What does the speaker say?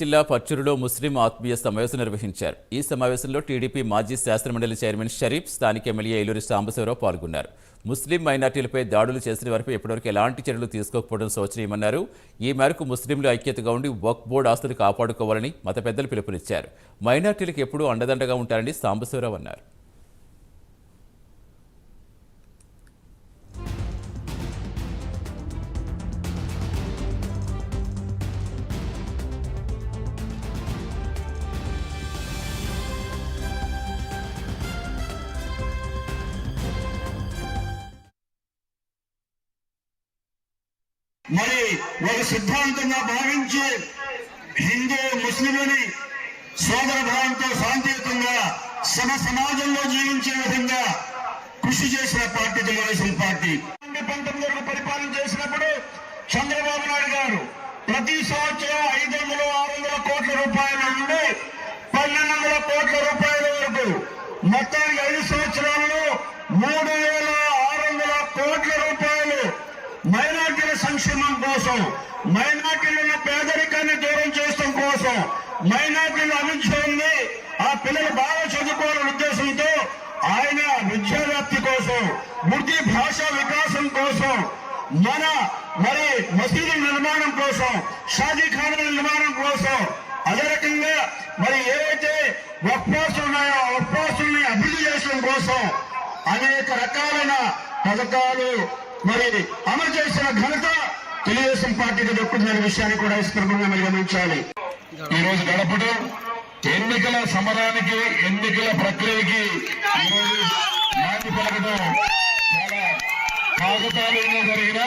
జిల్లా పచ్చూరులో ముస్లిం ఆత్మీయ సమావేశం నిర్వహించారు. ఈ సమావేశంలో టీడీపీ మాజీ శాసనమండలి చైర్మన్ షరీఫ్ స్థానిక ఎమ్మెల్యే ఏలూరి సాంబశివరావు పాల్గొన్నారు. ముస్లిం మైనార్టీలపై దాడులు చేసిన వారిపై ఇప్పటివరకు ఎలాంటి చర్యలు తీసుకోకపోవడం శోచనీయమన్నారు. ఈ మేరకు ముస్లింలు ఐక్యతగా ఉండి వక్ బోర్డు ఆస్తులు కాపాడుకోవాలని మత పెద్దలు పిలుపునిచ్చారు. మైనార్టీలకు ఎప్పుడూ అండదండగా ఉంటారని సాంబశివరావు అన్నారు. మరి ఒక సిద్ధాంతంగా భావించి హిందూ ముస్లింలని సోదర భావంతో శాంతియుతంగా సమ సమాజంలో జీవించే విధంగా కృషి చేసిన పార్టీ తెలుగుదేశం పార్టీ. పంతొమ్మిది వరకు పరిపాలన చేసినప్పుడు చంద్రబాబు నాయుడు గారు ప్రతి సంవత్సరం ఐదు వందల ఆరు వందల కోట్ల రూపాయల నుండి పన్నెండు వందల కోట్ల రూపాయల వరకు మొత్తానికి ఐదు సంవత్సరాల్లో మూడు వేల ఆరు వందల కోట్ల రూపాయలు మైనార్టీల సంక్షేమం కోసం మైనార్టీలు పేదరికాన్ని దూరం చేయడం కోసం. మైనార్టీల అభివృద్ధిని ఆ పిల్లలు బాగా చదువుకోవాలనే ఉద్దేశంతో ఆయన విద్యావ్యాప్తి కోసం వృద్ధి భాషా వికాసం కోసం మన మరి మసీదు నిర్మాణం కోసం షాదీ నిర్మాణం కోసం అదే రకంగా మరి ఏవైతే వక్ఫాసులు ఉన్నాయో ఆ వక్ఫాసుల్ని అభివృద్ధి చేయడం కోసం అనేక రకాలైన పథకాలు మరి అమలు చేసిన ఘనత తెలుగుదేశం పార్టీకి దక్కుతున్న విషయాన్ని కూడా ఈ సందర్భంగా మీరు గమనించాలి. ఈ రోజు గడపడం ఎన్నికల సమరానికి ఎన్నికల ప్రక్రియకి ఈరోజు నాటి పలకడం చాలా కాకతాళీయంగా జరిగిన